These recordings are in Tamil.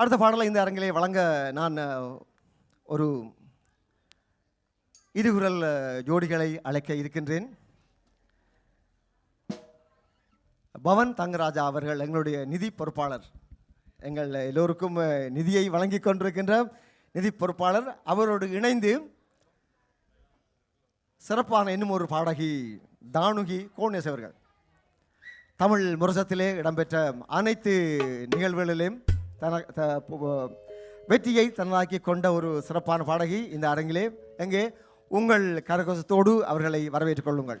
அடுத்த பாடலை இந்த அரங்கிலே வழங்க நான் ஒரு இதுகுரல் ஜோடிகளை அழைக்க இருக்கின்றேன். பவன் தங்கராஜா அவர்கள் எங்களுடைய நிதி பொறுப்பாளர். எங்கள் எல்லோருக்கும் நிதியை வழங்கி கொண்டிருக்கின்ற நிதி பொறுப்பாளர். அவரோடு இணைந்து சிறப்பான இன்னும் ஒரு பாடகி தானுகி கோணேஸ் அவர்கள். தமிழ் முரசத்திலே இடம்பெற்ற அனைத்து நிகழ்வுகளிலும் தன வெற்றியை தனதாக்கி கொண்ட ஒரு சிறப்பான பாடகி இந்த அரங்கிலே. எங்கே? உங்கள் கரகோசத்தோடு அவர்களை வரவேற்றுக் கொள்ளுங்கள்.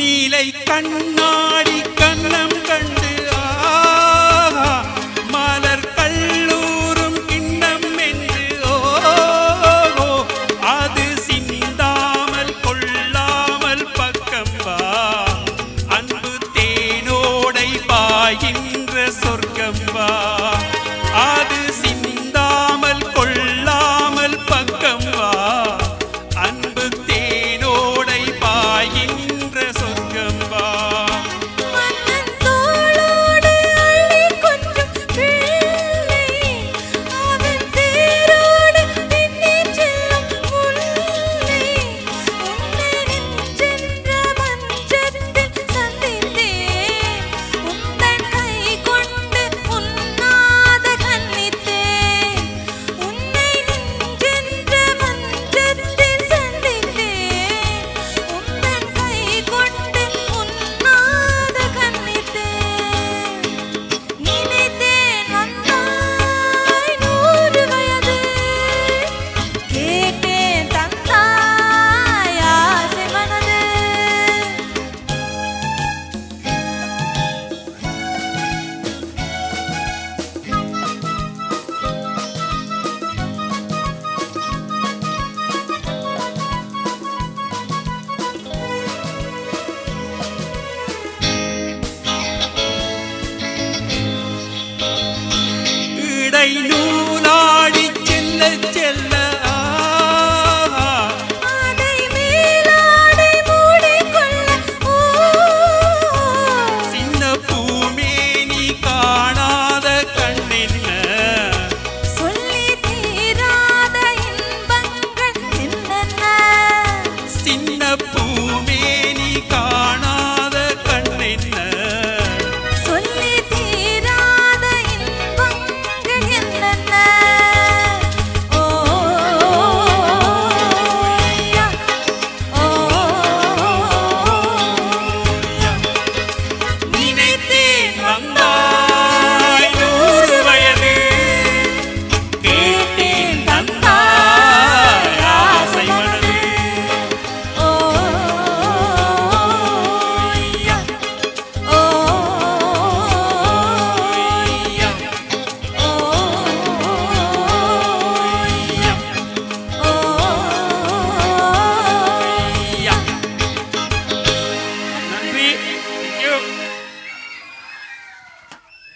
நீலை கண்ணாடி கண்ணம்